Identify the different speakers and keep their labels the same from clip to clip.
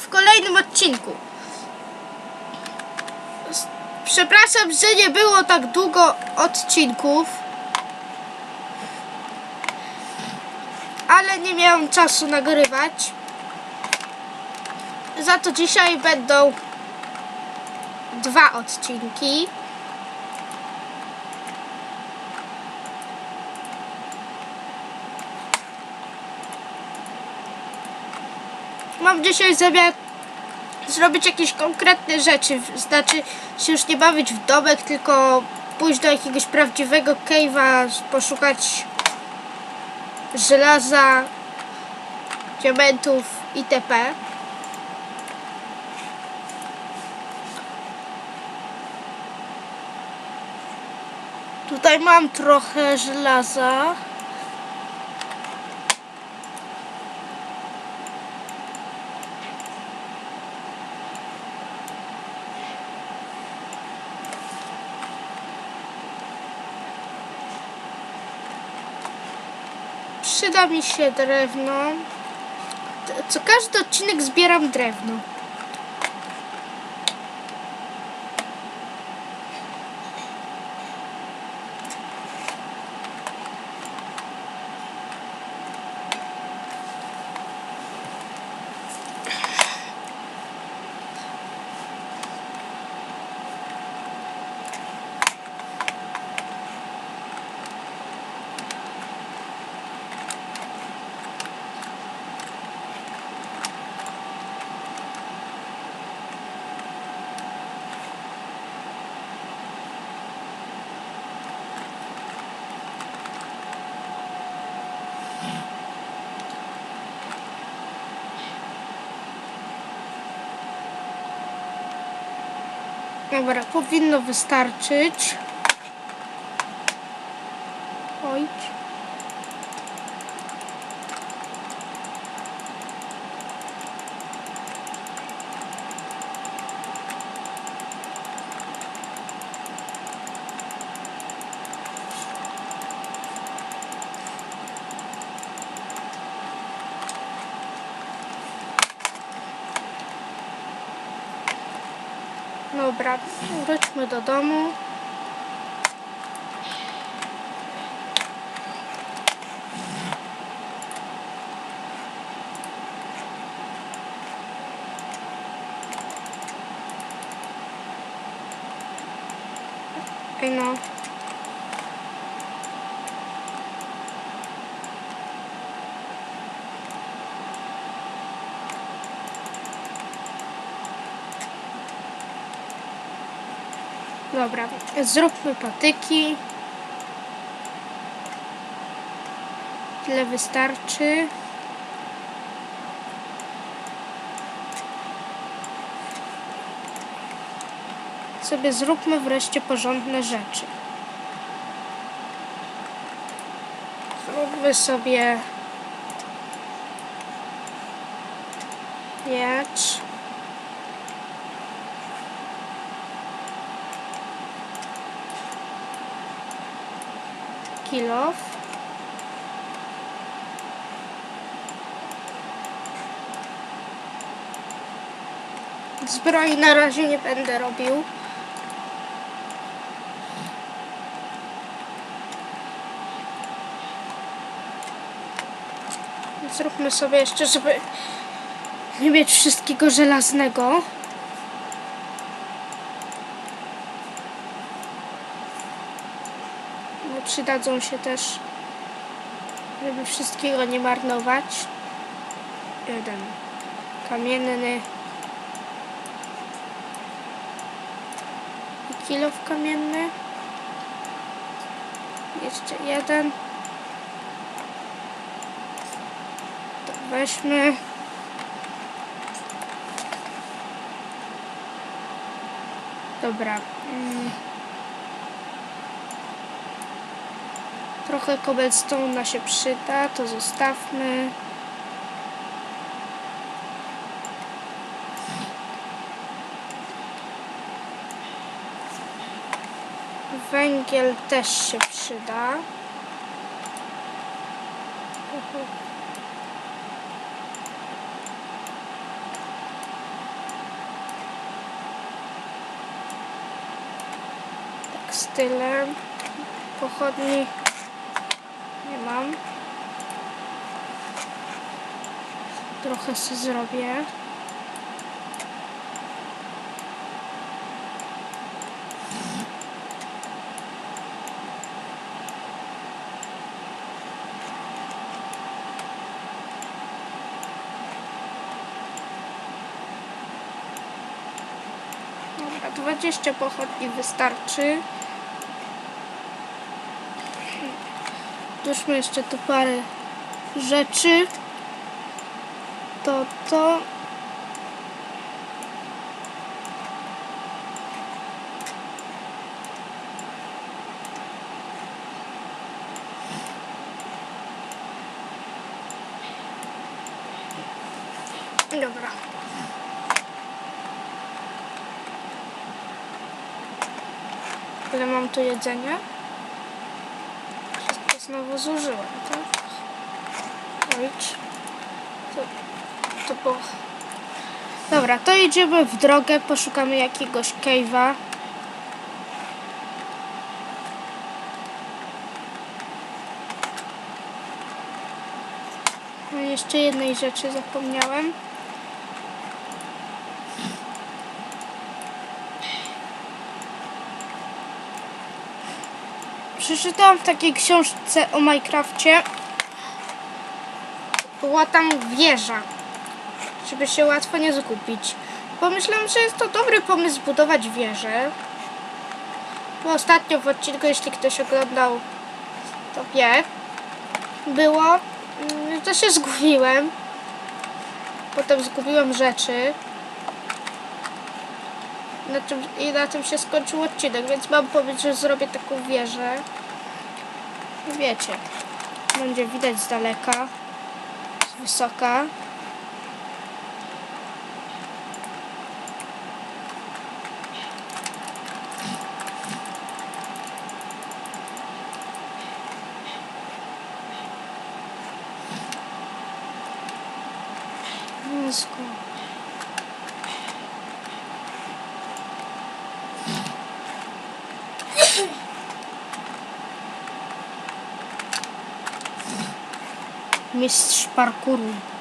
Speaker 1: w kolejnym odcinku. Przepraszam, że nie było tak długo odcinków. Ale nie miałam czasu nagrywać. Za to dzisiaj będą dwa odcinki. Mam dzisiaj zamiar zrobić jakieś konkretne rzeczy. Znaczy się już nie bawić w domek, tylko pójść do jakiegoś prawdziwego cave'a, poszukać żelaza, diamentów itp. Tutaj mam trochę żelaza. Przyda mi się drewno. Co każdy odcinek zbieram drewno. Dobra, powinno wystarczyć. Dobra, wróćmy do domu. Ej no. Dobra, zróbmy patyki. Tyle wystarczy. Sobie zróbmy wreszcie porządne rzeczy. Zróbmy sobie miecz. Kilof. Zbroi na razie nie będę robił. Zróbmy sobie jeszcze, żeby nie mieć wszystkiego żelaznego. Przydadzą się też, żeby wszystkiego nie marnować. Jeden kamienny i kamienny. Jeszcze jeden. To weźmy. Dobra. Mm. Trochę cobblestone'a się przyda, to zostawmy. Węgiel też się przyda. Tak, stylem pochodni mam. Trochę sobie zrobię. Dobra, 20 pochodni wystarczy. Doszmy jeszcze tu parę rzeczy. To to. Dobra. Ile mam tu jedzenia? Znowu zużyłem, tak? Ojcz. To, to po... Dobra, to idziemy w drogę, poszukamy jakiegoś cave'a. No jeszcze jednej rzeczy zapomniałem. Przeczytałam w takiej książce o Minecrafcie. Była tam wieża, żeby się łatwo nie zgubić. Pomyślałam, że jest to dobry pomysł budować wieżę. Bo ostatnio w odcinku, jeśli ktoś oglądał, to wie, było, mm, to się zgubiłem. Potem zgubiłem rzeczy. Na czym, I na tym się skończył odcinek, więc mam pomysł, że zrobię taką wieżę. Wiecie, będzie widać z daleka, z wysoka. Mózgu. Mistrz parkouru.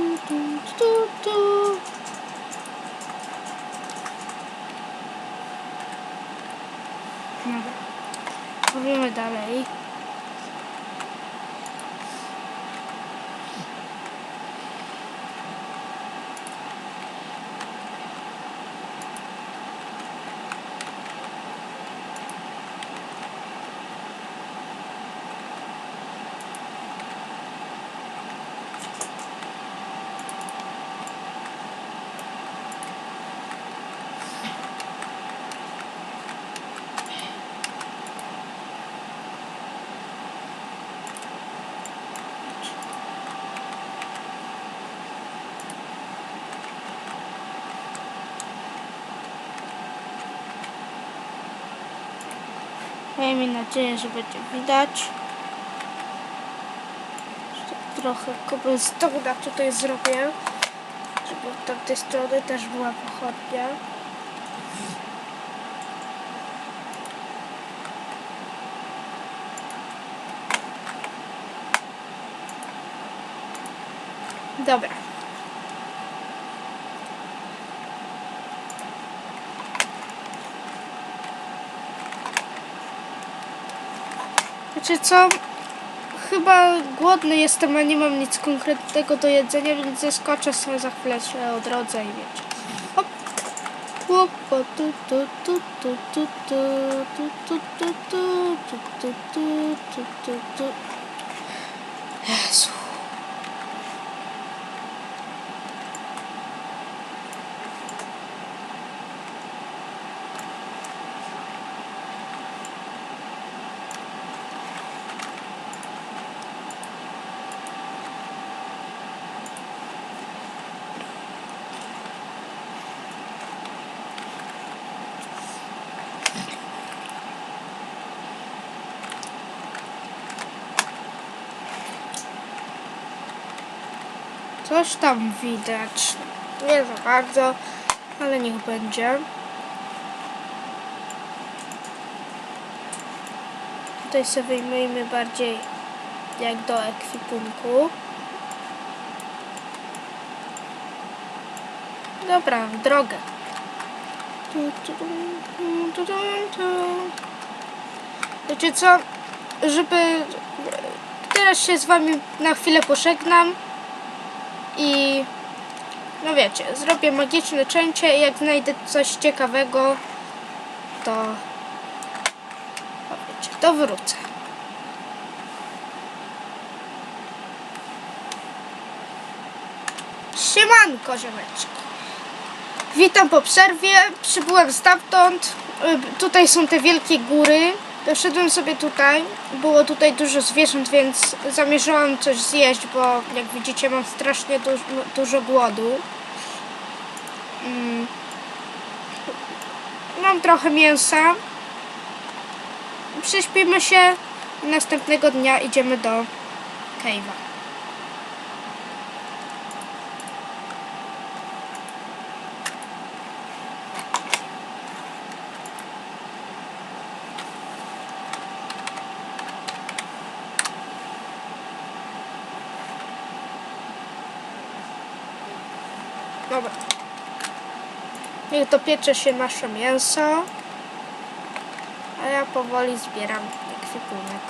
Speaker 1: do, do, do, do. Dobra. Miejmy nadzieję, że będzie widać. Trochę cobblestona tutaj zrobię, żeby od tamtej strony też była pochodnia. Dobra. Wiecie co? Chyba głodny jestem, a nie mam nic konkretnego do jedzenia, więc zeskoczę sobie za chwilę się odrodzę i wiecie. Hop. O, tu, tu, tu, tu, tu, tu, tu, tu, tu, tu, tu, tu, tu, tu, tu, tu. Coś tam widać. Nie za bardzo, ale niech będzie. Tutaj sobie wyjmijmy bardziej jak do ekwipunku. Dobra, w drogę. Wiecie co? Żeby... Teraz się z wami na chwilę pożegnam. I... No wiecie, zrobię magiczne cięcie i jak znajdę coś ciekawego, to... No wiecie, to wrócę. Siemanko, ziomeczki. Witam po przerwie. Przybyłem stamtąd. Y, Tutaj są te wielkie góry. Doszedłem sobie tutaj. Było tutaj dużo zwierząt, więc zamierzałam coś zjeść, bo jak widzicie mam strasznie du dużo głodu. Mm. Mam trochę mięsa. Prześpimy się. Następnego dnia idziemy do cave'a. Dobra. Niech dopiecze się nasze mięso. A ja powoli zbieram ekwipunek.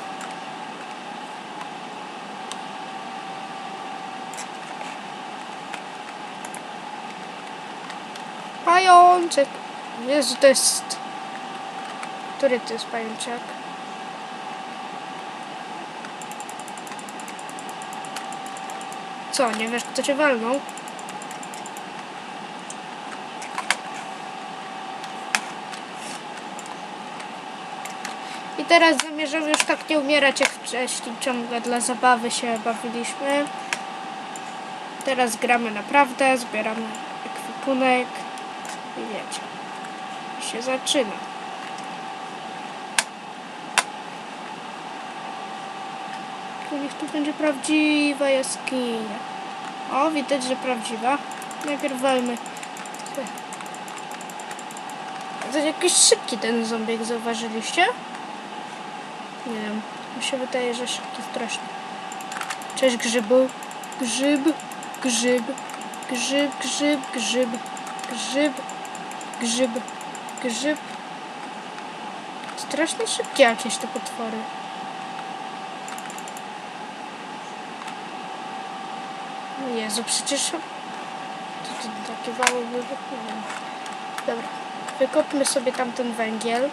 Speaker 1: Pajączek. Jezu, to jest... Który to jest pajączek? Co, nie wiesz kto cię walnął? Teraz zamierzam już tak nie umierać jak wcześniej. Ciągle dla zabawy się bawiliśmy. Teraz gramy naprawdę, zbieramy ekwipunek i wiecie, się zaczyna. Tu niech tu będzie prawdziwa jaskinia. O, widać, że prawdziwa. Najpierw walmy. To jakiś szybki ten zombiek, zauważyliście? Nie wiem, mi się wydaje, że szybki strasznie. Cześć grzybu. Grzyb, grzyb, grzyb, grzyb, grzyb, grzyb, grzyb, grzyb. Strasznie szybkie jakieś te potwory. Jezu, przecież... Co to takie wały wiem. Dobra, wykopmy sobie tamten węgiel.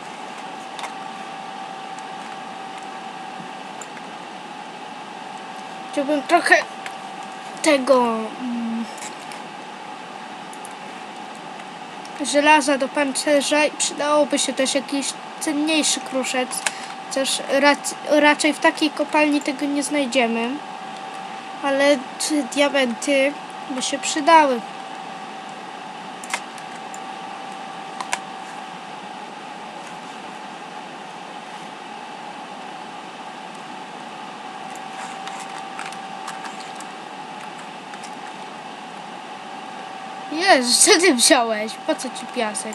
Speaker 1: Chciałbym trochę tego mm, żelaza do pancerza i przydałoby się też jakiś cenniejszy kruszec. Chociaż rac- raczej w takiej kopalni tego nie znajdziemy. Ale diamenty by się przydały. Jezu, co ty wziąłeś? Po co ci piasek?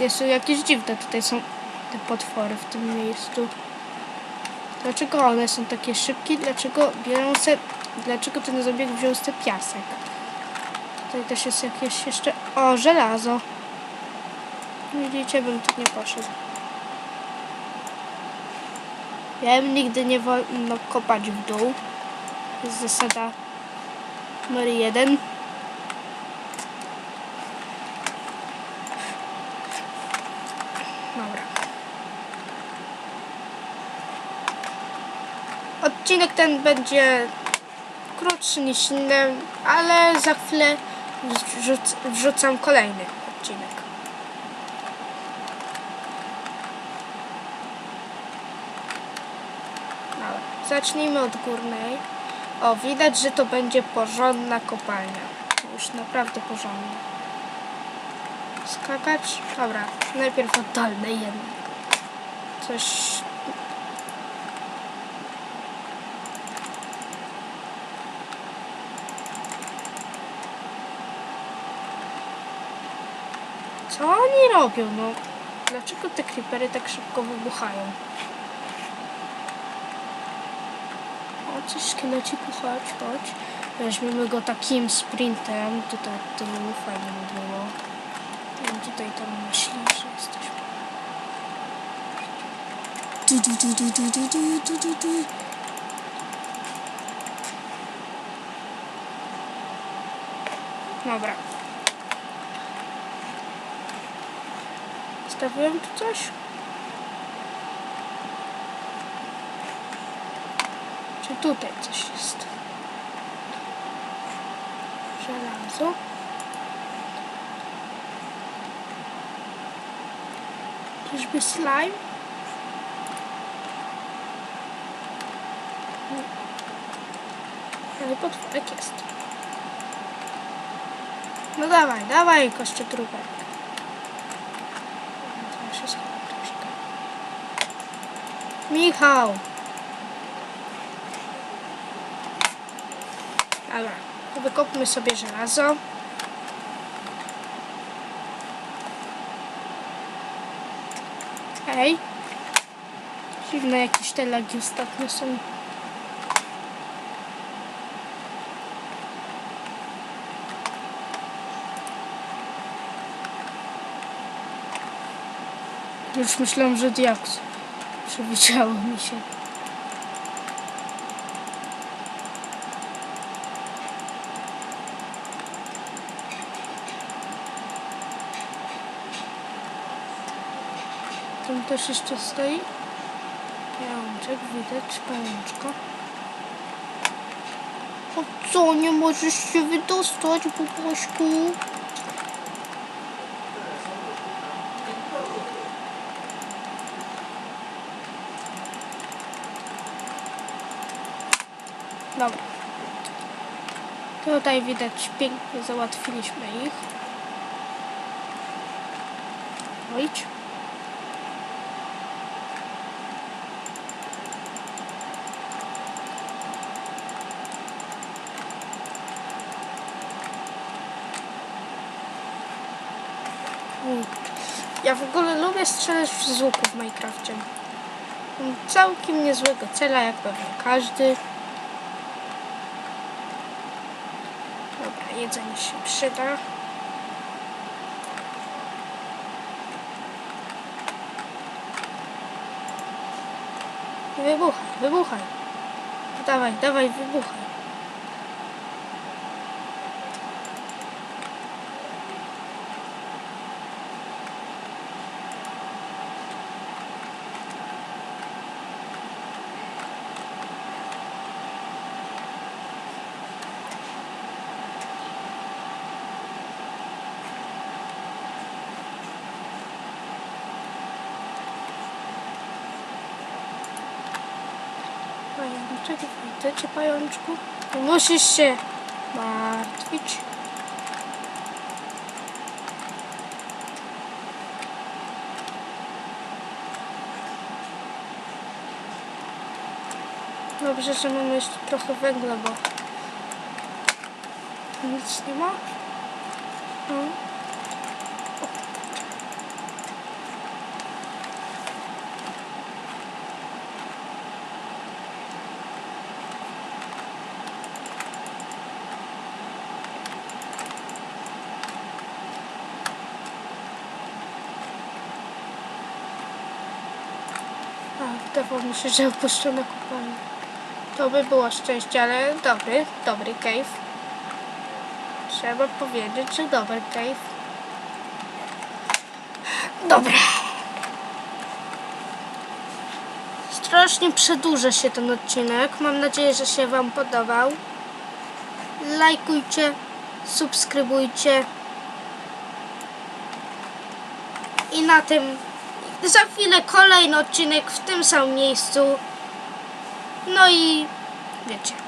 Speaker 1: Jest jakieś dziwne tutaj są te potwory w tym miejscu. Dlaczego one są takie szybkie? Dlaczego biorą se... Dlaczego ten zabieg wziął se piasek? Tutaj też jest jakieś jeszcze... O, żelazo. Widzicie, bym tu nie poszedł. Ja bym nigdy nie wolno kopać w dół. Jest zasada numer jeden. Dobra. Odcinek ten będzie krótszy niż inne, ale za chwilę wrzuc wrzucam kolejny odcinek. Zacznijmy od górnej. O, widać, że to będzie porządna kopalnia. Już naprawdę porządna. Skakać? Dobra, najpierw oddalne jednak. Coś... Co oni robią, no? Dlaczego te creepery tak szybko wybuchają? Coś szkieleciku, chodź, chodź. Weźmiemy go takim sprintem. Tutaj to było fajnie by było. No, tutaj tam myśli, że jesteśmy. Dobra. Stawiłem tu coś? Tutaj coś jest? Żelazo. Czyżby slime? Ale potworek jest. No dawaj, dawaj, chyba troszkę. Michał! Dobra, wykopmy sobie żelazo. Hej. Dziwne jakieś te lagi ostatnio są. Już myślałam, że diaks. Przewidziało mi się. Też jeszcze stoi. Pajączek, widać pajączka. O co, nie możesz się wydostać, Bubośku? Dobra. Tutaj widać pięknie załatwiliśmy ich. Idź. Mm. Ja w ogóle lubię strzelać z łuku w Minecrafcie. Całkiem niezłego cela, jak pewnie każdy. Dobra, jedzenie się przyda. Wybuchaj, wybuchaj. Dawaj, dawaj, wybuchaj. Cię pajączku. Musisz się martwić. Dobrze, że mamy jeszcze trochę węgla, bo nic nie ma. No. A, wydawało mi się, że opuszczona kopalnia. To by było szczęście, ale dobry, dobry cave. Trzeba powiedzieć, że dobry cave. Dobra. Strasznie przedłuża się ten odcinek. Mam nadzieję, że się Wam podobał. Lajkujcie, subskrybujcie. I na tym za chwilę kolejny odcinek w tym samym miejscu. No i wiecie.